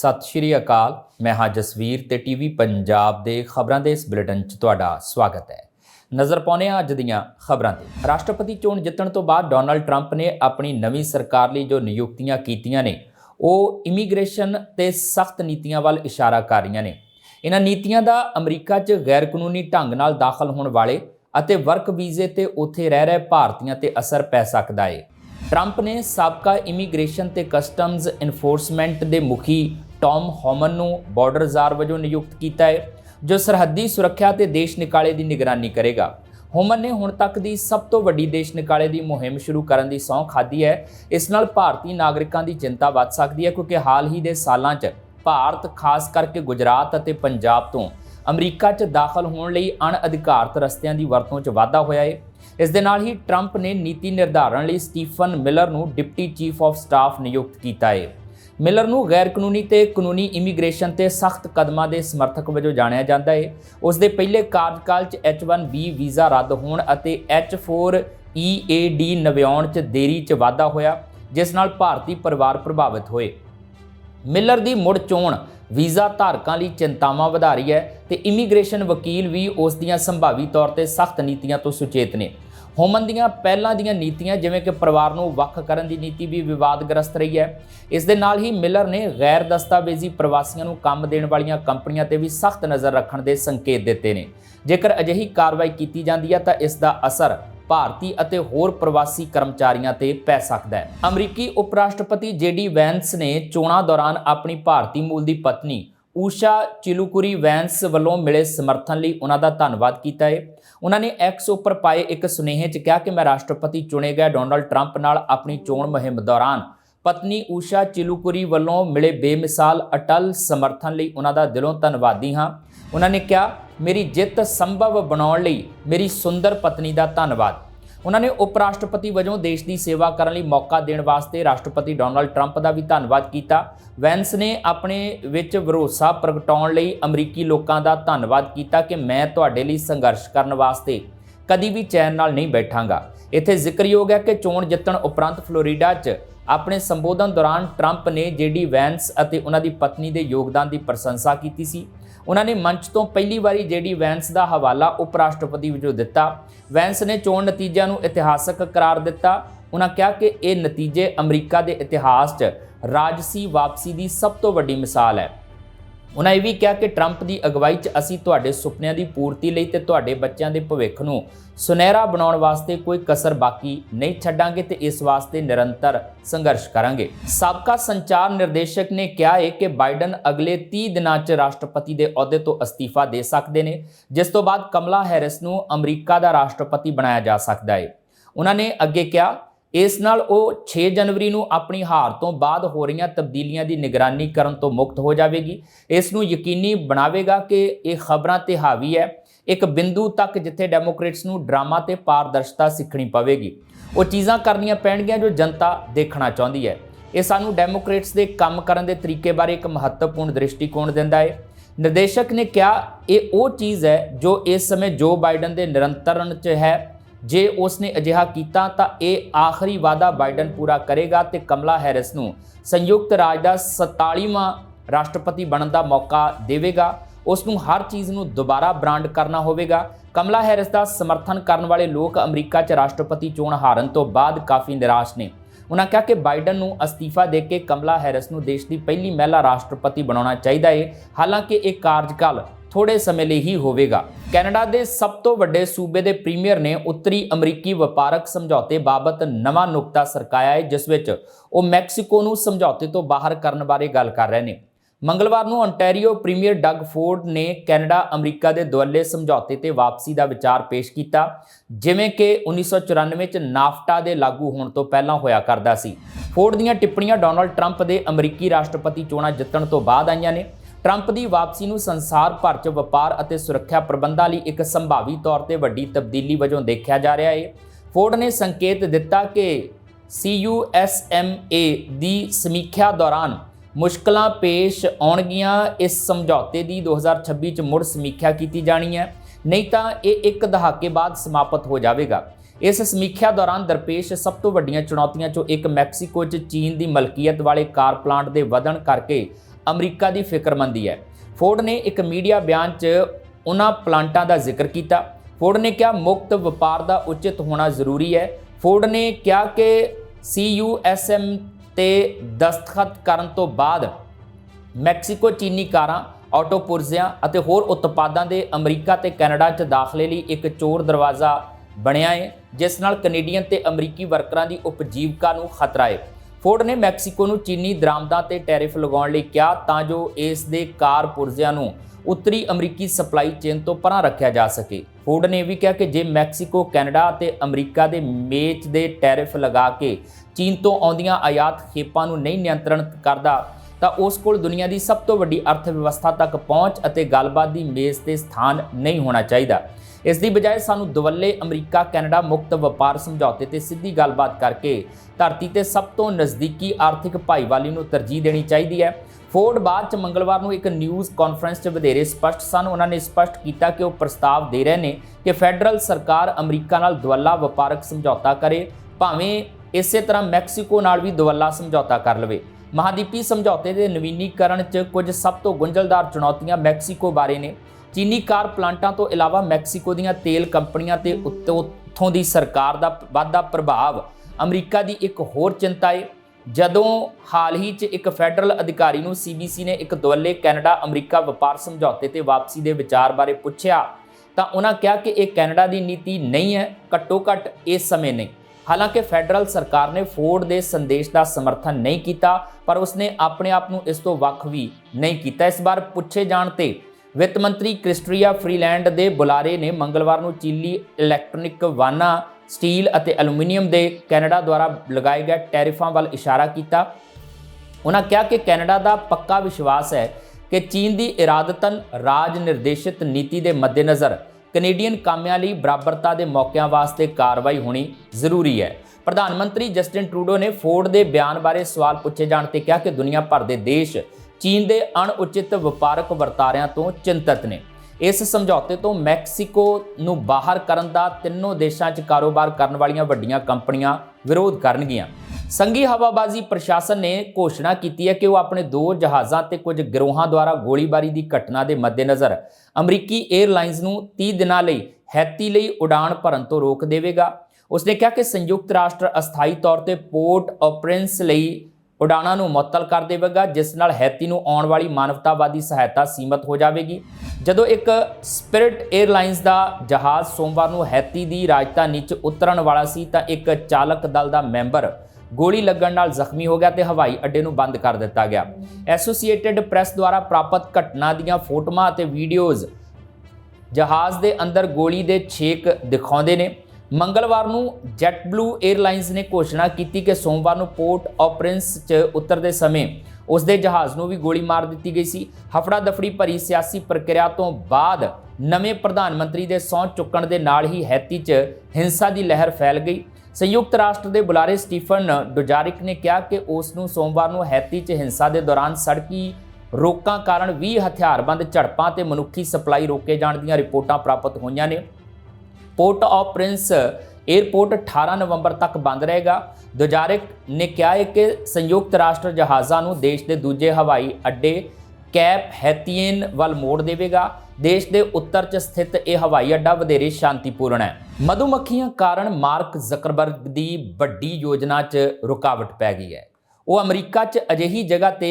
ਸਤਿ ਸ਼੍ਰੀ ਅਕਾਲ। ਮੈਂ ਹਾਂ ਜਸਵੀਰ ਤੇ ਟੀਵੀ ਪੰਜਾਬ ਦੇ ਖਬਰਾਂ ਦੇ ਇਸ ਬੁਲੇਟਿਨ 'ਚ ਤੁਹਾਡਾ ਸਵਾਗਤ ਹੈ। ਨਜ਼ਰ ਪਾਉਂਦੇ ਹਾਂ ਅੱਜ ਦੀਆਂ ਖਬਰਾਂ ਤੇ। ਰਾਸ਼ਟਰਪਤੀ ਚੋਣ ਜਿੱਤਣ ਤੋਂ ਬਾਅਦ ਡੋਨਲਡ ਟਰੰਪ ਨੇ ਆਪਣੀ ਨਵੀਂ ਸਰਕਾਰ ਲਈ ਜੋ ਨਿਯੁਕਤੀਆਂ ਕੀਤੀਆਂ ਨੇ, ਉਹ ਇਮੀਗ੍ਰੇਸ਼ਨ ਤੇ ਸਖਤ ਨੀਤੀਆਂ ਵੱਲ ਇਸ਼ਾਰਾ ਕਰ ਰਹੀਆਂ ਨੇ। ਇਹਨਾਂ ਨੀਤੀਆਂ ਦਾ ਅਮਰੀਕਾ 'ਚ ਗੈਰ ਕਾਨੂੰਨੀ ਢੰਗ ਨਾਲ ਦਾਖਲ ਹੋਣ ਵਾਲੇ ਅਤੇ ਵਰਕ ਵੀਜ਼ੇ ਤੇ ਉੱਥੇ ਰਹਿ ਰਹੇ ਭਾਰਤੀਆਂ ਤੇ ਅਸਰ ਪੈ ਸਕਦਾ ਹੈ ਟਰੰਪ ਨੇ ਸਾਬਕਾ ਇਮੀਗ੍ਰੇਸ਼ਨ ਤੇ ਕਸਟਮਜ਼ ਇਨਫੋਰਸਮੈਂਟ ਦੇ ਮੁਖੀ ਟੌਮ ਹੋਮਨ ਨੂੰ ਬਾਰਡਰ ਜ਼ਾਰ ਵਜੋਂ ਨਿਯੁਕਤ ਕੀਤਾ ਹੈ, ਜੋ ਸਰਹੱਦੀ ਸੁਰੱਖਿਆ ਤੇ ਦੇਸ਼ ਨਿਕਾਲੇ ਦੀ ਨਿਗਰਾਨੀ ਕਰੇਗਾ। ਹੋਮਨ ਨੇ ਹੁਣ ਤੱਕ ਦੀ ਸਭ ਤੋਂ ਵੱਡੀ ਦੇਸ਼ ਨਿਕਾਲੇ ਦੀ ਮੁਹਿੰਮ ਸ਼ੁਰੂ ਕਰਨ ਦੀ ਸਹੁੰ ਖਾਧੀ ਹੈ। ਇਸ ਨਾਲ ਭਾਰਤੀ ਨਾਗਰਿਕਾਂ ਦੀ ਚਿੰਤਾ ਵੱਧ ਸਕਦੀ ਹੈ, ਕਿਉਂਕਿ ਹਾਲ ਹੀ ਦੇ ਸਾਲਾਂ 'ਚ ਭਾਰਤ, ਖਾਸ ਕਰਕੇ ਗੁਜਰਾਤ ਅਤੇ ਪੰਜਾਬ ਤੋਂ ਅਮਰੀਕਾ 'ਚ ਦਾਖਲ ਹੋਣ ਲਈ ਅਣਅਧਿਕਾਰਤ ਰਸਤਿਆਂ ਦੀ ਵਰਤੋਂ 'ਚ ਵਾਧਾ ਹੋਇਆ ਹੈ। ਇਸ ਦੇ ਨਾਲ ਹੀ ਟਰੰਪ ਨੇ ਨੀਤੀ ਨਿਰਧਾਰਨ ਲਈ ਸਟੀਫਨ ਮਿਲਰ ਨੂੰ ਡਿਪਟੀ ਚੀਫ ਆਫ ਸਟਾਫ ਨਿਯੁਕਤ ਕੀਤਾ ਹੈ। ਮਿਲਰ ਨੂੰ ਗੈਰ ਕਾਨੂੰਨੀ ਤੇ ਕਾਨੂੰਨੀ ਇਮੀਗ੍ਰੇਸ਼ਨ ਤੇ ਸਖਤ ਕਦਮਾਂ ਦੇ ਸਮਰਥਕ ਵਜੋਂ ਜਾਣਿਆ ਜਾਂਦਾ ਹੈ ਉਸ ਦੇ ਪਹਿਲੇ ਕਾਰਜਕਾਲ 'ਚ H1B ਵੀਜ਼ਾ ਰੱਦ ਹੋਣ ਅਤੇ H4 EAD ਨਵਿਆਉਣ 'ਚ ਦੇਰੀ 'ਚ ਵਾਧਾ ਹੋਇਆ, ਜਿਸ ਨਾਲ ਭਾਰਤੀ ਪਰਿਵਾਰ ਪ੍ਰਭਾਵਿਤ ਹੋਏ। ਮਿਲਰ ਦੀ ਮੁੜ ਚੋਣ ਵੀਜ਼ਾ ਧਾਰਕਾਂ ਲਈ ਚਿੰਤਾਵਾਂ ਵਧਾ ਰਹੀ ਹੈ ਤੇ ਇਮੀਗ੍ਰੇਸ਼ਨ ਵਕੀਲ ਵੀ ਉਸ ਦੀਆਂ ਸੰਭਾਵੀ ਤੌਰ ਤੇ ਸਖਤ ਨੀਤੀਆਂ ਤੋਂ ਸੁਚੇਤ ਨੇ। ਹੋਮਨ ਦੀਆਂ ਪਹਿਲਾਂ ਦੀਆਂ ਨੀਤੀਆਂ, ਜਿਵੇਂ ਕਿ ਪਰਿਵਾਰ ਨੂੰ ਵੱਖ ਕਰਨ ਦੀ ਨੀਤੀ ਵੀ ਵਿਵਾਦਗ੍ਰਸਤ ਰਹੀ ਹੈ। ਇਸ ਦੇ ਨਾਲ ਹੀ ਮਿਲਰ ਨੇ ਗੈਰ ਦਸਤਾਵੇਜ਼ੀ ਪ੍ਰਵਾਸੀਆਂ ਨੂੰ ਕੰਮ ਦੇਣ ਵਾਲੀਆਂ ਕੰਪਨੀਆਂ ਤੇ ਵੀ ਸਖਤ ਨਜ਼ਰ ਰੱਖਣ ਦੇ ਸੰਕੇਤ ਦਿੱਤੇ ਨੇ। ਜੇਕਰ ਅਜਿਹੀ ਕਾਰਵਾਈ ਕੀਤੀ ਜਾਂਦੀ ਹੈ, ਤਾਂ ਇਸ ਦਾ ਅਸਰ ਭਾਰਤੀ ਅਤੇ ਹੋਰ ਪ੍ਰਵਾਸੀ ਕਰਮਚਾਰੀਆਂ ਤੇ ਪੈ ਸਕਦਾ ਹੈ। ਅਮਰੀਕੀ ਉਪ ਰਾਸ਼ਟਰਪਤੀ ਜੇਡੀ ਵੈਂਸ ਨੇ ਚੋਣਾਂ ਦੌਰਾਨ ਆਪਣੀ ਭਾਰਤੀ ਮੂਲ ਦੀ ਪਤਨੀ ਊਸ਼ਾ ਚਿਲੂਕੁਰੀ ਵੈਂਸ ਵੱਲੋਂ ਮਿਲੇ ਸਮਰਥਨ ਲਈ ਉਹਨਾਂ ਦਾ ਧੰਨਵਾਦ ਕੀਤਾ ਹੈ। ਉਹਨਾਂ ਨੇ ਐਕਸ ਉੱਪਰ ਪਾਏ ਇੱਕ ਸੁਨੇਹੇ 'ਚ ਕਿਹਾ ਕਿ ਮੈਂ ਰਾਸ਼ਟਰਪਤੀ ਚੁਣੇ ਗਏ ਡੋਨਲਡ ਟਰੰਪ ਨਾਲ ਆਪਣੀ ਚੋਣ ਮੁਹਿੰਮ ਦੌਰਾਨ ਪਤਨੀ ਊਸ਼ਾ ਚਿਲੂਕੁਰੀ ਵੱਲੋਂ ਮਿਲੇ ਬੇਮਿਸਾਲ ਅਟਲ ਸਮਰਥਨ ਲਈ ਉਹਨਾਂ ਦਾ ਦਿਲੋਂ ਧੰਨਵਾਦੀ ਹਾਂ। ਉਹਨਾਂ ਨੇ ਕਿਹਾ, ਮੇਰੀ ਜਿੱਤ ਸੰਭਵ ਬਣਾਉਣ ਲਈ ਮੇਰੀ ਸੁੰਦਰ ਪਤਨੀ ਦਾ ਧੰਨਵਾਦ। ਉਹਨਾਂ ਨੇ ਉਪ ਰਾਸ਼ਟਰਪਤੀ ਵਜੋਂ ਦੇਸ਼ ਦੀ ਸੇਵਾ ਕਰਨ ਲਈ ਮੌਕਾ ਦੇਣ ਵਾਸਤੇ ਰਾਸ਼ਟਰਪਤੀ ਡੋਨਲਡ ਟਰੰਪ ਦਾ ਵੀ ਧੰਨਵਾਦ ਕੀਤਾ। ਵੈਂਸ ਨੇ ਆਪਣੇ ਵਿੱਚ ਭਰੋਸਾ ਪ੍ਰਗਟਾਉਣ ਲਈ ਅਮਰੀਕੀ ਲੋਕਾਂ ਦਾ ਧੰਨਵਾਦ ਕੀਤਾ ਕਿ ਮੈਂ ਤੁਹਾਡੇ ਲਈ ਸੰਘਰਸ਼ ਕਰਨ ਵਾਸਤੇ ਕਦੀ ਵੀ ਚੈਨ ਨਾਲ ਨਹੀਂ ਬੈਠਾਂਗਾ। ਇੱਥੇ ਜ਼ਿਕਰਯੋਗ ਹੈ ਕਿ ਚੋਣ ਜਿੱਤਣ ਉਪਰੰਤ ਫਲੋਰੀਡਾ 'ਚ ਆਪਣੇ ਸੰਬੋਧਨ ਦੌਰਾਨ ਟਰੰਪ ਨੇ ਜੇਡੀ ਵੈਂਸ ਅਤੇ ਉਹਨਾਂ ਦੀ ਪਤਨੀ ਦੇ ਯੋਗਦਾਨ ਦੀ ਪ੍ਰਸ਼ੰਸਾ ਕੀਤੀ ਸੀ। ਉਹਨਾਂ ਨੇ ਮੰਚ ਤੋਂ ਪਹਿਲੀ ਵਾਰੀ ਜੇਡੀ ਵੈਂਸ ਦਾ ਹਵਾਲਾ ਉਪ ਰਾਸ਼ਟਰਪਤੀ ਵਜੋਂ ਦਿੱਤਾ। ਵੈਂਸ ਨੇ ਚੋਣ ਨਤੀਜਿਆਂ ਨੂੰ ਇਤਿਹਾਸਕ ਕਰਾਰ ਦਿੱਤਾ। ਉਹਨਾਂ ਕਿਹਾ ਕਿ ਇਹ ਨਤੀਜੇ ਅਮਰੀਕਾ ਦੇ ਇਤਿਹਾਸ 'ਚ ਰਾਜਸੀ ਵਾਪਸੀ ਦੀ ਸਭ ਤੋਂ ਵੱਡੀ ਮਿਸਾਲ ਹੈ। ਉਹਨਾਂ ਇਹ ਵੀ ਕਿਹਾ ਕਿ ਟਰੰਪ ਦੀ ਅਗਵਾਈ 'ਚ ਅਸੀਂ ਤੁਹਾਡੇ ਸੁਪਨਿਆਂ ਦੀ ਪੂਰਤੀ ਲਈ ਤੇ ਤੁਹਾਡੇ ਬੱਚਿਆਂ ਦੇ ਭਵਿੱਖ ਨੂੰ ਸੁਨਹਿਰਾ ਬਣਾਉਣ ਵਾਸਤੇ ਕੋਈ ਕਸਰ ਬਾਕੀ ਨਹੀਂ ਛੱਡਾਂਗੇ ਤੇ ਇਸ ਵਾਸਤੇ ਨਿਰੰਤਰ ਸੰਘਰਸ਼ ਕਰਾਂਗੇ। ਸਾਬਕਾ ਸੰਚਾਰ ਨਿਰਦੇਸ਼ਕ ਨੇ ਕਿਹਾ ਹੈ ਕਿ ਬਾਈਡਨ ਅਗਲੇ 30 ਦਿਨਾਂ 'ਚ ਰਾਸ਼ਟਰਪਤੀ ਦੇ ਅਹੁਦੇ ਤੋਂ ਅਸਤੀਫਾ ਦੇ ਸਕਦੇ ਨੇ, ਜਿਸ ਤੋਂ ਬਾਅਦ ਕਮਲਾ ਹੈਰਿਸ ਨੂੰ ਅਮਰੀਕਾ ਦਾ ਰਾਸ਼ਟਰਪਤੀ ਬਣਾਇਆ ਜਾ ਸਕਦਾ ਹੈ ਉਹਨਾਂ ਨੇ ਅੱਗੇ ਕਿਹਾ ਇਸ ਨਾਲ ਉਹ 6 ਜਨਵਰੀ ਨੂੰ ਆਪਣੀ ਹਾਰ ਤੋਂ ਬਾਅਦ ਹੋ ਰਹੀਆਂ ਤਬਦੀਲੀਆਂ ਦੀ ਨਿਗਰਾਨੀ ਕਰਨ ਤੋਂ ਮੁਕਤ ਹੋ ਜਾਵੇਗੀ। ਇਸ ਨੂੰ ਯਕੀਨੀ ਬਣਾਵੇਗਾ ਕਿ ਇਹ ਖਬਰਾਂ ਤੇ ਹਾਵੀ ਹੈ। ਇੱਕ ਬਿੰਦੂ ਤੱਕ ਜਿੱਥੇ ਡੈਮੋਕ੍ਰੇਟਸ ਨੂੰ ਡਰਾਮਾ ਤੇ ਪਾਰਦਰਸ਼ਤਾ ਸਿੱਖਣੀ ਪਵੇਗੀ। ਉਹ ਚੀਜ਼ਾਂ ਕਰਨੀਆਂ ਪੈਣਗੀਆਂ ਜੋ ਜਨਤਾ ਦੇਖਣਾ ਚਾਹੁੰਦੀ ਹੈ। ਇਹ ਸਾਨੂੰ ਡੈਮੋਕ੍ਰੇਟਸ ਦੇ ਕੰਮ ਕਰਨ ਦੇ ਤਰੀਕੇ ਬਾਰੇ ਇੱਕ ਮਹੱਤਵਪੂਰਨ ਦ੍ਰਿਸ਼ਟੀਕੋਣ ਦਿੰਦਾ ਹੈ। ਨਿਰਦੇਸ਼ਕ ਨੇ ਕਿਹਾ, ਇਹ ਉਹ ਚੀਜ਼ ਹੈ ਜੋ ਇਸ ਸਮੇਂ ਜੋ ਬਾਈਡਨ ਦੇ ਨਿਰੰਤਰਨ 'ਚ ਹੈ। ਜੇ ਉਸ ਨੇ ਅਜਿਹਾ ਕੀਤਾ ਤਾਂ ਇਹ ਆਖਰੀ ਵਾਅਦਾ ਬਾਈਡਨ ਪੂਰਾ ਕਰੇਗਾ ਤੇ ਕਮਲਾ ਹੈਰਿਸ ਨੂੰ ਸੰਯੁਕਤ ਰਾਜ ਦਾ 47ਵਾਂ ਰਾਸ਼ਟਰਪਤੀ ਬਣਨ ਦਾ ਮੌਕਾ ਦੇਵੇਗਾ। ਉਸ ਨੂੰ ਹਰ ਚੀਜ਼ ਨੂੰ ਦੁਬਾਰਾ ਬ੍ਰਾਂਡ ਕਰਨਾ ਹੋਵੇਗਾ। ਕਮਲਾ ਹੈਰਿਸ ਦਾ ਸਮਰਥਨ ਕਰਨ ਵਾਲੇ ਲੋਕ ਅਮਰੀਕਾ 'ਚ ਰਾਸ਼ਟਰਪਤੀ ਚੋਣ ਹਾਰਨ ਤੋਂ ਬਾਅਦ ਕਾਫੀ ਨਿਰਾਸ਼ ਨੇ। ਉਹਨਾਂ ਕਿਹਾ ਕਿ ਬਾਈਡਨ ਨੂੰ ਅਸਤੀਫਾ ਦੇ ਕੇ ਕਮਲਾ ਹੈਰਿਸ ਨੂੰ ਦੇਸ਼ ਦੀ ਪਹਿਲੀ ਮਹਿਲਾ ਰਾਸ਼ਟਰਪਤੀ ਬਣਾਉਣਾ ਚਾਹੀਦਾ ਹੈ ਹਾਲਾਂਕਿ ਇਹ ਕਾਰਜਕਾਲ ਥੋੜੇ ਸਮੇਂ ਲਈ ਹੀ ਹੋਵੇਗਾ। ਕੈਨੇਡਾ ਦੇ ਸਭ ਤੋਂ ਵੱਡੇ ਸੂਬੇ ਦੇ ਪ੍ਰੀਮੀਅਰ ਨੇ ਉੱਤਰੀ ਅਮਰੀਕੀ ਵਪਾਰਕ ਸਮਝੌਤੇ ਬਾਬਤ ਨਵਾਂ ਨੁਕਤਾ ਸਰਕਾਇਆ ਹੈ, ਜਿਸ ਵਿੱਚ ਉਹ ਮੈਕਸੀਕੋ ਨੂੰ ਸਮਝੌਤੇ ਤੋਂ ਬਾਹਰ ਕਰਨ ਬਾਰੇ ਗੱਲ ਕਰ ਰਹੇ ਨੇ। ਮੰਗਲਵਾਰ ਨੂੰ ਅੰਟੈਰੀਓ ਪ੍ਰੀਮੀਅਰ ਡਗ ਫੋਰਡ ਨੇ ਕੈਨੇਡਾ, ਅਮਰੀਕਾ ਦੇ ਦੁਆਲੇ ਸਮਝੌਤੇ ਤੇ ਵਾਪਸੀ ਦਾ ਵਿਚਾਰ ਪੇਸ਼ ਕੀਤਾ, ਜਿਵੇਂ ਕਿ 1994 ਚ ਨਾਫਟਾ ਦੇ ਲਾਗੂ ਹੋਣ ਤੋਂ ਪਹਿਲਾਂ ਹੋਇਆ ਕਰਦਾ ਸੀ। ਫੋਰਡ ਦੀਆਂ ਟਿੱਪਣੀਆਂ ਡੋਨਾਲਡ ਟਰੰਪ ਦੇ ਅਮਰੀਕੀ ਰਾਸ਼ਟਰਪਤੀ ਚੋਣਾਂ ਜਿੱਤਣ ਤੋਂ ਬਾਅਦ ਆਈਆਂ ਨੇ। ਟਰੰਪ ਦੀ ਵਾਪਸੀ ਨੂੰ ਸੰਸਾਰ ਭਰ 'ਚ ਵਪਾਰ ਅਤੇ ਸੁਰੱਖਿਆ ਪ੍ਰਬੰਧਾਂ ਲਈ ਇੱਕ ਸੰਭਾਵੀ ਤੌਰ ਤੇ ਵੱਡੀ ਤਬਦੀਲੀ ਵਜੋਂ ਦੇਖਿਆ ਜਾ ਰਿਹਾ ਹੈ ਫੋਰਡ ਨੇ ਸੰਕੇਤ ਦਿੱਤਾ ਕਿ CUSMA ਦੀ ਸਮੀਖਿਆ ਦੌਰਾਨ ਮੁਸ਼ਕਲਾਂ ਪੇਸ਼ ਆਉਣਗੀਆਂ, ਇਸ ਸਮਝੌਤੇ ਦੀ 2026 ਚ ਮੁੜ ਸਮੀਖਿਆ ਕੀਤੀ ਜਾਣੀ ਹੈ। ਨਹੀਂ ਤਾਂ ਇਹ ਇੱਕ ਦਹਾਕੇ ਬਾਅਦ ਸਮਾਪਤ ਹੋ ਜਾਵੇਗਾ। ਇਸ ਸਮੀਖਿਆ ਦੌਰਾਨ ਦਰਪੇਸ਼ ਸਭ ਤੋਂ ਵੱਡੀਆਂ ਚੁਣੌਤੀਆਂ ਚੋਂ ਇੱਕ ਮੈਕਸੀਕੋ 'ਚ ਚੀਨ ਦੀ ਮਲਕੀਅਤ ਵਾਲੇ ਕਾਰ ਪਲਾਂਟ ਦੇ ਵਧਣ ਕਰਕੇ ਅਮਰੀਕਾ ਦੀ ਫਿਕਰਮੰਦੀ ਹੈ। ਫੋਰਡ ਨੇ ਇੱਕ ਮੀਡੀਆ ਬਿਆਨ 'ਚ ਉਹਨਾਂ ਪਲਾਂਟਾਂ ਦਾ ਜ਼ਿਕਰ ਕੀਤਾ। ਫੋਰਡ ਨੇ ਕਿਹਾ ਮੁਕਤ ਵਪਾਰ ਦਾ ਉਚਿਤ ਹੋਣਾ ਜ਼ਰੂਰੀ ਹੈ। ਫੋਰਡ ਨੇ ਕਿਹਾ ਕਿ ਸੀਯੂਐਸਐਮ ਤੇ ਦਸਤਖਤ ਕਰਨ ਤੋਂ ਬਾਅਦ ਮੈਕਸੀਕੋ ਚੀਨੀ ਕਾਰਾਂ, ਆਟੋ ਪੁਰਜ਼ਿਆਂ ਅਤੇ ਹੋਰ ਉਤਪਾਦਾਂ ਦੇ ਅਮਰੀਕਾ ਤੇ ਕੈਨੇਡਾ 'ਚ ਦਾਖਲੇ ਲਈ ਇੱਕ ਚੋਰ ਦਰਵਾਜ਼ਾ ਬਣਿਆ ਹੈ, ਜਿਸ ਨਾਲ ਕੈਨੇਡੀਅਨ ਤੇ ਅਮਰੀਕੀ ਵਰਕਰਾਂ ਦੀ ਉਪਜੀਵਕਾ ਨੂੰ ਖਤਰਾ ਹੈ। ਫੋਰਡ ਨੇ ਮੈਕਸੀਕੋ ਨੂੰ ਚੀਨੀ ਦਰਾਮਦਾਂ ਤੇ ਟੈਰਿਫ ਲਗਾਉਣ ਲਈ ਕਿਹਾ ਤਾਂ ਜੋ ਇਸ ਦੇ ਕਾਰ ਪੁਰਜ਼ਿਆਂ ਨੂੰ ਉੱਤਰੀ ਅਮਰੀਕੀ ਸਪਲਾਈ ਚੇਨ ਤੋਂ ਪਰਾਂ ਰੱਖਿਆ ਜਾ ਸਕੇ। ਫੋਰਡ ਨੇ ਇਹ ਵੀ ਕਿਹਾ ਕਿ ਜੇ ਮੈਕਸੀਕੋ, ਕੈਨੇਡਾ ਅਤੇ ਅਮਰੀਕਾ ਦੇ ਮੇਚ ਦੇ ਟੈਰਿਫ ਲਗਾ ਕੇ ਚੀਨ ਤੋਂ ਆਉਂਦੀਆਂ ਆਯਾਤ ਖੇਪਾਂ ਨੂੰ ਨਹੀਂ ਨਿਯੰਤਰਣ ਕਰਦਾ, ਤਾਂ ਉਸ ਕੋਲ ਦੁਨੀਆ ਦੀ ਸਭ ਤੋਂ ਵੱਡੀ ਅਰਥ ਵਿਵਸਥਾ ਤੱਕ ਪਹੁੰਚ ਅਤੇ ਗੱਲਬਾਤ ਦੀ ਮੇਜ਼ ਤੇ ਸਥਾਨ ਨਹੀਂ ਹੋਣਾ ਚਾਹੀਦਾ। ਇਸ ਦੀ ਬਜਾਏ ਸਾਨੂੰ ਦਵੱਲੇ ਅਮਰੀਕਾ, ਕੈਨੇਡਾ ਮੁਕਤ ਵਪਾਰ ਸਮਝੌਤੇ ਤੇ ਸਿੱਧੀ ਗੱਲਬਾਤ ਕਰਕੇ ਧਰਤੀ ਤੇ ਸਭ ਤੋਂ ਨਜ਼ਦੀਕੀ ਆਰਥਿਕ ਭਾਈਵਾਲੀ ਨੂੰ ਤਰਜੀਹ ਦੇਣੀ ਚਾਹੀਦੀ ਹੈ। ਫੋਰਡ ਬਾਅਦ ਚ ਮੰਗਲਵਾਰ ਨੂੰ ਇੱਕ ਨਿਊਜ਼ ਕਾਨਫਰੰਸ 'ਚ ਵਧੇਰੇ ਸਪਸ਼ਟ ਸਨ। ਉਹਨਾਂ ਨੇ ਸਪਸ਼ਟ ਕੀਤਾ ਕਿ ਉਹ ਪ੍ਰਸਤਾਵ ਦੇ ਰਹੇ ਨੇ ਕਿ ਫੈਡਰਲ ਸਰਕਾਰ ਅਮਰੀਕਾ ਨਾਲ ਦਵੱਲਾ ਵਪਾਰਕ ਸਮਝੌਤਾ ਕਰੇ, ਭਾਵੇਂ ਇਸੇ ਤਰ੍ਹਾਂ ਮੈਕਸੀਕੋ ਨਾਲ ਵੀ ਦਵੱਲਾ ਸਮਝੌਤਾ ਕਰ ਲਵੇ। ਮਹਾਦੀਪੀ ਸਮਝੌਤੇ ਦੇ ਨਵੀਨੀਕਰਨ 'ਚ ਕੁਝ ਸਭ ਤੋਂ ਗੁੰਝਲਦਾਰ ਚੁਣੌਤੀਆਂ ਮੈਕਸੀਕੋ ਬਾਰੇ ਨੇ। ਚੀਨੀ ਕਾਰ ਪਲਾਂਟਾਂ ਤੋਂ ਇਲਾਵਾ ਮੈਕਸੀਕੋ ਦੀਆਂ ਤੇਲ ਕੰਪਨੀਆਂ ਤੇ ਉੱਤੋਂ ਉੱਥੋਂ ਦੀ ਸਰਕਾਰ ਦਾ ਵਾਧਾ ਪ੍ਰਭਾਵ। ਅਮਰੀਕਾ ਦੀ ਇੱਕ ਹੋਰ ਚਿੰਤਾ ਹੈ ਜਦੋਂ ਹਾਲ ਹੀ 'ਚ ਇੱਕ ਫੈਡਰਲ ਅਧਿਕਾਰੀ ਨੂੰ ਸੀਬੀਸੀ ਨੇ ਇੱਕ ਦੁਆਲੇ ਕੈਨੇਡਾ, ਅਮਰੀਕਾ ਵਪਾਰ ਸਮਝੌਤੇ ਤੇ ਵਾਪਸੀ ਦੇ ਵਿਚਾਰ ਬਾਰੇ ਪੁੱਛਿਆ, ਤਾਂ ਉਹਨਾਂ ਕਿਹਾ ਕਿ ਇਹ ਕੈਨੇਡਾ ਦੀ ਨੀਤੀ ਨਹੀਂ ਹੈ ਘੱਟੋ ਘੱਟ ਇਸ ਸਮੇਂ ਨਹੀਂ। ਹਾਲਾਂਕਿ ਫੈਡਰਲ ਸਰਕਾਰ ਨੇ ਫੋਰਡ ਦੇ ਸੰਦੇਸ਼ ਦਾ ਸਮਰਥਨ ਨਹੀਂ ਕੀਤਾ, ਪਰ ਉਸਨੇ ਆਪਣੇ ਆਪ ਨੂੰ ਇਸ ਤੋਂ ਵੱਖ ਵੀ ਨਹੀਂ ਕੀਤਾ। ਇਸ ਵਾਰ ਪੁੱਛੇ ਜਾਣ ਤੇ ਵਿੱਤ ਮੰਤਰੀ ਕ੍ਰਿਸਟਰੀਆ ਫਰੀਲੈਂਡ ਦੇ ਬੁਲਾਰੇ ਨੇ ਮੰਗਲਵਾਰ ਨੂੰ ਚੀਲੀ ਇਲੈਕਟ੍ਰੋਨਿਕ ਵਾਹਨਾਂ, ਸਟੀਲ ਅਤੇ ਐਲੂਮੀਨੀਅਮ ਦੇ ਕੈਨੇਡਾ ਦੁਆਰਾ ਲਗਾਏ ਗਏ ਟੈਰਿਫਾਂ ਵੱਲ ਇਸ਼ਾਰਾ ਕੀਤਾ। ਉਹਨਾਂ ਕਿਹਾ ਕਿ ਕੈਨੇਡਾ ਦਾ ਪੱਕਾ ਵਿਸ਼ਵਾਸ ਹੈ ਕਿ ਚੀਨ ਦੀ ਇਰਾਦਤਨ ਰਾਜ ਨਿਰਦੇਸ਼ਿਤ ਨੀਤੀ ਦੇ ਮੱਦੇਨਜ਼ਰ ਕੈਨੇਡੀਅਨ ਕਾਮਿਆਂ ਲਈ ਬਰਾਬਰਤਾ ਦੇ ਮੌਕਿਆਂ ਵਾਸਤੇ ਕਾਰਵਾਈ ਹੋਣੀ ਜ਼ਰੂਰੀ ਹੈ। ਪ੍ਰਧਾਨ ਮੰਤਰੀ ਜਸਟਿਨ ਟਰੂਡੋ ਨੇ ਫੋਰਡ ਦੇ ਬਿਆਨ ਬਾਰੇ ਸਵਾਲ ਪੁੱਛੇ ਜਾਣ ਤੇ ਕਿਹਾ ਕਿ ਦੁਨੀਆ ਭਰ ਦੇ ਦੇਸ਼ ਚੀਨ ਦੇ ਅਣਉਚਿਤ ਵਪਾਰਕ ਵਰਤਾਰਿਆਂ ਤੋਂ ਚਿੰਤਤ ਨੇ। ਇਸ ਸਮਝੌਤੇ ਤੋਂ ਮੈਕਸੀਕੋ ਨੂੰ ਬਾਹਰ ਕਰਨ ਦਾ ਤਿੰਨੋਂ ਦੇਸ਼ਾਂ 'ਚ ਕਾਰੋਬਾਰ ਕਰਨ ਵਾਲੀਆਂ ਵੱਡੀਆਂ ਕੰਪਨੀਆਂ ਵਿਰੋਧ ਕਰਨਗੀਆਂ। ਸੰਘੀ ਹਵਾਬਾਜ਼ੀ ਪ੍ਰਸ਼ਾਸਨ ਨੇ ਘੋਸ਼ਣਾ ਕੀਤੀ ਹੈ ਕਿ ਉਹ ਆਪਣੇ ਦੋ ਜਹਾਜ਼ਾਂ ਤੇ ਕੁਝ ਗਿਰੋਹਾਂ ਦੁਆਰਾ ਗੋਲੀਬਾਰੀ ਦੀ ਘਟਨਾ ਦੇ ਮੱਦੇਨਜ਼ਰ ਅਮਰੀਕੀ 에ਅਰਲਾਈਨਸ ਨੂੰ 30 ਦਿਨਾਂ ਲਈ ਹੈਤੀ ਲਈ ਉਡਾਣ ਭਰਨ ਤੋਂ ਰੋਕ ਦੇਵੇਗਾ। ਉਸਨੇ ਕਿਹਾ ਕਿ ਸੰਯੁਕਤ ਰਾਸ਼ਟਰ ਅਸਥਾਈ ਤੌਰ ਤੇ ਪੋਰਟ ਆਪਰੈਂਸ ਲਈ ਉਡਾਣਾਂ ਨੂੰ ਮੁਅੱਤਲ ਕਰ ਦੇਵੇਗਾ, ਜਿਸ ਨਾਲ ਹੈਤੀ ਨੂੰ ਆਉਣ ਵਾਲੀ ਮਾਨਵਤਾਵਾਦੀ ਸਹਾਇਤਾ ਸੀਮਤ ਹੋ ਜਾਵੇਗੀ। ਜਦੋਂ ਇੱਕ ਸਪਿਰਿਟ 에ਅਰਲਾਈਨਸ ਦਾ ਜਹਾਜ਼ ਸੋਮਵਾਰ ਨੂੰ ਹੈਤੀ ਦੀ ਰਾਜਧਾਨੀ 'ਚ ਉਤਰਨ ਵਾਲਾ ਸੀ, ਤਾਂ ਇੱਕ ਚਾਲਕ ਦਲ ਦਾ ਮੈਂਬਰ ਗੋਲੀ ਲੱਗਣ ਨਾਲ ਜ਼ਖਮੀ ਹੋ ਗਿਆ ਤੇ ਹਵਾਈ ਅੱਡੇ ਨੂੰ ਬੰਦ ਕਰ ਦਿੱਤਾ ਗਿਆ। ਐਸੋਸੀਏਟਿਡ ਪ੍ਰੈਸ ਦੁਆਰਾ ਪ੍ਰਾਪਤ ਘਟਨਾ ਦੀਆਂ ਫੋਟੋਆਂ ਅਤੇ ਵੀਡੀਓਜ਼ ਜਹਾਜ਼ ਦੇ ਅੰਦਰ ਗੋਲੀ ਦੇ ਛੇਕ ਦਿਖਾਉਂਦੇ ਨੇ। ਮੰਗਲਵਾਰ ਨੂੰ ਜੈਟਬਲੂ 에ਅਰਲਾਈਨਸ ਨੇ ਘੋਸ਼ਣਾ ਕੀਤੀ ਕਿ ਸੋਮਵਾਰ ਨੂੰ ਪੋਰਟ ਆਪਰੈਂਸ 'ਚ ਉਤਰਦੇ ਸਮੇਂ ਉਸ ਦੇ ਜਹਾਜ਼ ਨੂੰ ਵੀ ਗੋਲੀ ਮਾਰ ਦਿੱਤੀ ਗਈ ਸੀ। ਹਫੜਾ ਦਫੜੀ ਭਰੀ ਸਿਆਸੀ ਪ੍ਰਕਿਰਿਆ ਤੋਂ ਬਾਅਦ ਨਵੇਂ ਪ੍ਰਧਾਨ ਮੰਤਰੀ ਦੇ ਸਹੁੰ ਚੁੱਕਣ ਦੇ ਨਾਲ ਹੀ ਹੈਤੀ 'ਚ ਹਿੰਸਾ ਦੀ ਲਹਿਰ ਫੈਲ ਗਈ। ਸੰਯੁਕਤ ਰਾਸ਼ਟਰ ਦੇ ਬੁਲਾਰੇ ਸਟੀਫਨ ਡੁਜਾਰਿਕ ਨੇ ਕਿਹਾ ਕਿ ਉਸ ਨੂੰ ਸੋਮਵਾਰ ਨੂੰ ਹੈਤੀ 'ਚ ਹਿੰਸਾ ਦੇ ਦੌਰਾਨ ਸੜਕੀ ਰੋਕਾਂ ਕਾਰਨ 20 ਹਥਿਆਰਬੰਦ ਝੜਪਾਂ ਤੇ ਮਨੁੱਖੀ ਸਪਲਾਈ ਰੋਕੇ ਜਾਣ ਦੀਆਂ ਰਿਪੋਰਟਾਂ ਪ੍ਰਾਪਤ ਹੋਈਆਂ ਨੇ। ਪੋਰਟ ਆਫ ਪ੍ਰਿੰਸ 에ਅਰਪੋਰਟ 18 ਨਵੰਬਰ ਤੱਕ ਬੰਦ ਰਹੇਗਾ। ਦੁਜਾਰਿਕ ਨੇ ਕਿਹਾ ਹੈ ਕਿ ਸੰਯੁਕਤ ਰਾਸ਼ਟਰ ਜਹਾਜ਼ਾਂ ਨੂੰ ਦੇਸ਼ ਦੇ ਦੂਜੇ ਹਵਾਈ ਅੱਡੇ ਕੈਪ ਹੈਥੀਨ ਵੱਲ ਮੋੜ ਦੇਵੇਗਾ। ਦੇਸ਼ ਦੇ ਉੱਤਰ 'ਚ ਸਥਿਤ ਇਹ ਹਵਾਈ ਅੱਡਾ ਵਧੇਰੇ ਸ਼ਾਂਤੀਪੂਰਨ ਹੈ। ਮਧੂਮੱਖੀਆਂ ਕਾਰਨ ਮਾਰਕ ਜ਼ਕਰਬਰਗ ਦੀ ਵੱਡੀ ਯੋਜਨਾ 'ਚ ਰੁਕਾਵਟ ਪੈ ਗਈ ਹੈ। ਉਹ ਅਮਰੀਕਾ 'ਚ ਅਜਿਹੀ ਜਗ੍ਹਾ ਤੇ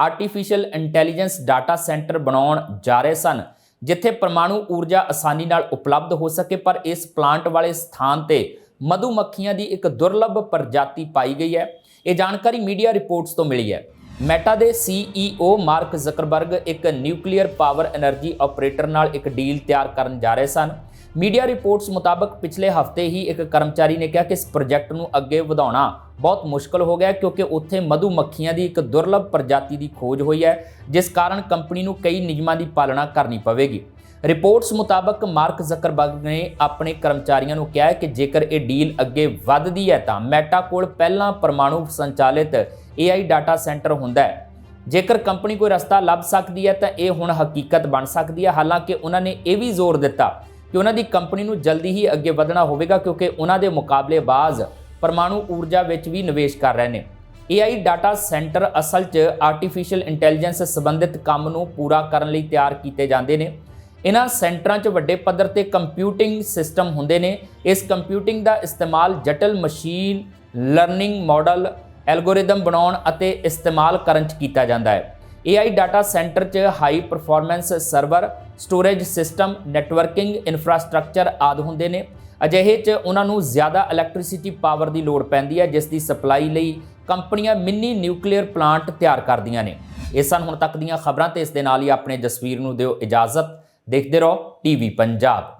ਆਰਟੀਫੀਸ਼ੀਅਲ ਇੰਟੈਲੀਜੈਂਸ ਡਾਟਾ ਸੈਂਟਰ ਬਣਾਉਣ ਜਾ ਰਹੇ ਸਨ। ਜਿੱਥੇ ਪਰਮਾਣੂ ਊਰਜਾ ਆਸਾਨੀ ਨਾਲ ਉਪਲਬਧ ਹੋ ਸਕੇ, ਪਰ ਇਸ ਪਲਾਂਟ ਵਾਲੇ ਸਥਾਨ ਤੇ ਮਧੂਮੱਖੀਆਂ ਦੀ ਇੱਕ ਦੁਰਲੱਭ ਪ੍ਰਜਾਤੀ ਪਾਈ ਗਈ ਹੈ। ਇਹ ਜਾਣਕਾਰੀ ਮੀਡੀਆ ਰਿਪੋਰਟਸ ਤੋਂ ਮਿਲੀ ਹੈ। ਮੈਟਾ ਦੇ ਸੀਈਓ ਮਾਰਕ ਜ਼ਕਰਬਰਗ ਇੱਕ ਨਿਊਕਲੀਅਰ ਪਾਵਰ એનર્ਜੀ ਆਪਰੇਟਰ ਨਾਲ ਇੱਕ ਡੀਲ ਤਿਆਰ ਕਰਨ ਜਾ ਰਹੇ ਸਨ। ਮੀਡੀਆ ਰਿਪੋਰਟਸ ਮੁਤਾਬਕ ਪਿਛਲੇ ਹਫ਼ਤੇ ਹੀ ਇੱਕ ਕਰਮਚਾਰੀ ਨੇ ਕਿਹਾ ਕਿ ਇਸ ਪ੍ਰੋਜੈਕਟ ਨੂੰ ਅੱਗੇ ਵਧਾਉਣਾ ਬਹੁਤ ਮੁਸ਼ਕਲ ਹੋ ਗਿਆ ਕਿਉਂਕਿ ਉੱਥੇ ਮਧੂ ਮੱਖੀਆਂ ਦੀ ਇੱਕ ਦੁਰਲੱਭ ਪ੍ਰਜਾਤੀ ਦੀ ਖੋਜ ਹੋਈ ਹੈ, ਜਿਸ ਕਾਰਨ ਕੰਪਨੀ ਨੂੰ ਕਈ ਨਿਯਮਾਂ ਦੀ ਪਾਲਣਾ ਕਰਨੀ ਪਵੇਗੀ। ਰਿਪੋਰਟਸ ਮੁਤਾਬਕ ਮਾਰਕ ਜ਼ਕਰਬਰਗ ਨੇ ਆਪਣੇ ਕਰਮਚਾਰੀਆਂ ਨੂੰ ਕਿਹਾ ਹੈ ਕਿ ਜੇਕਰ ਇਹ ਡੀਲ ਅੱਗੇ ਵੱਧਦੀ ਹੈ ਤਾਂ ਮੈਟਾ ਕੋਲ ਪਹਿਲਾਂ ਪਰਮਾਣੂ ਸੰਚਾਲਿਤ AI ਡਾਟਾ ਸੈਂਟਰ ਹੁੰਦਾ ਹੈ। ਜੇਕਰ ਕੰਪਨੀ ਕੋਈ ਰਸਤਾ ਲੱਭ ਸਕਦੀ ਹੈ ਤਾਂ ਇਹ ਹੁਣ ਹਕੀਕਤ ਬਣ ਸਕਦੀ ਹੈ, ਹਾਲਾਂਕਿ ਉਹਨਾਂ ਨੇ ਇਹ ਵੀ ਜ਼ੋਰ ਦਿੱਤਾ ਕਿ ਉਹਨਾਂ ਦੀ ਕੰਪਨੀ ਨੂੰ ਜਲਦੀ ਹੀ ਅੱਗੇ ਵਧਣਾ ਹੋਵੇਗਾ ਕਿਉਂਕਿ ਉਹਨਾਂ ਦੇ ਮੁਕਾਬਲੇਬਾਜ਼ ਪਰਮਾਣੂ ਊਰਜਾ ਵਿੱਚ ਵੀ ਨਿਵੇਸ਼ ਕਰ ਰਹੇ ਨੇ। AI ਡਾਟਾ ਸੈਂਟਰ ਅਸਲ 'ਚ ਆਰਟੀਫੀਸ਼ੀਅਲ ਇੰਟੈਲੀਜੈਂਸ ਸੰਬੰਧਿਤ ਕੰਮ ਨੂੰ ਪੂਰਾ ਕਰਨ ਲਈ ਤਿਆਰ ਕੀਤੇ ਜਾਂਦੇ ਨੇ। ਇਹਨਾਂ ਸੈਂਟਰਾਂ 'ਚ ਵੱਡੇ ਪੱਧਰ ਤੇ ਕੰਪਿਊਟਿੰਗ ਸਿਸਟਮ ਹੁੰਦੇ ਨੇ। ਇਸ ਕੰਪਿਊਟਿੰਗ ਦਾ ਇਸਤੇਮਾਲ ਜਟਲ ਮਸ਼ੀਨ ਲਰਨਿੰਗ ਮਾਡਲ ਐਲਗੋਰਿਦਮ ਬਣਾਉਣ ਅਤੇ ਇਸਤੇਮਾਲ ਕਰਨ 'ਚ ਕੀਤਾ ਜਾਂਦਾ ਹੈ। AI ਡਾਟਾ ਸੈਂਟਰ 'ਚ high performance server storage system networking infrastructure ਆਦਿ ਹੁੰਦੇ ਨੇ। ਅਜਿਹੇ 'ਚ ਉਹਨਾਂ ਨੂੰ ਜ਼ਿਆਦਾ ਇਲੈਕਟ੍ਰਿਸਿਟੀ ਪਾਵਰ ਦੀ ਲੋੜ ਪੈਂਦੀ ਹੈ, ਜਿਸ ਦੀ ਸਪਲਾਈ ਲਈ ਕੰਪਨੀਆਂ ਮਿੰਨੀ ਨਿਊਕਲੀਅਰ ਪਲਾਂਟ ਤਿਆਰ ਕਰਦੀਆਂ ਨੇ। ਇਹ ਸਨ ਹੁਣ ਤੱਕ ਦੀਆਂ ਖਬਰਾਂ ਤੇ ਇਸ ਦੇ ਨਾਲ ਹੀ ਆਪਣੇ ਜਸਵੀਰ ਨੂੰ ਦਿਓ ਇਜਾਜ਼ਤ। ਦੇਖਦੇ ਰਹੋ ਟੀਵੀ ਪੰਜਾਬ।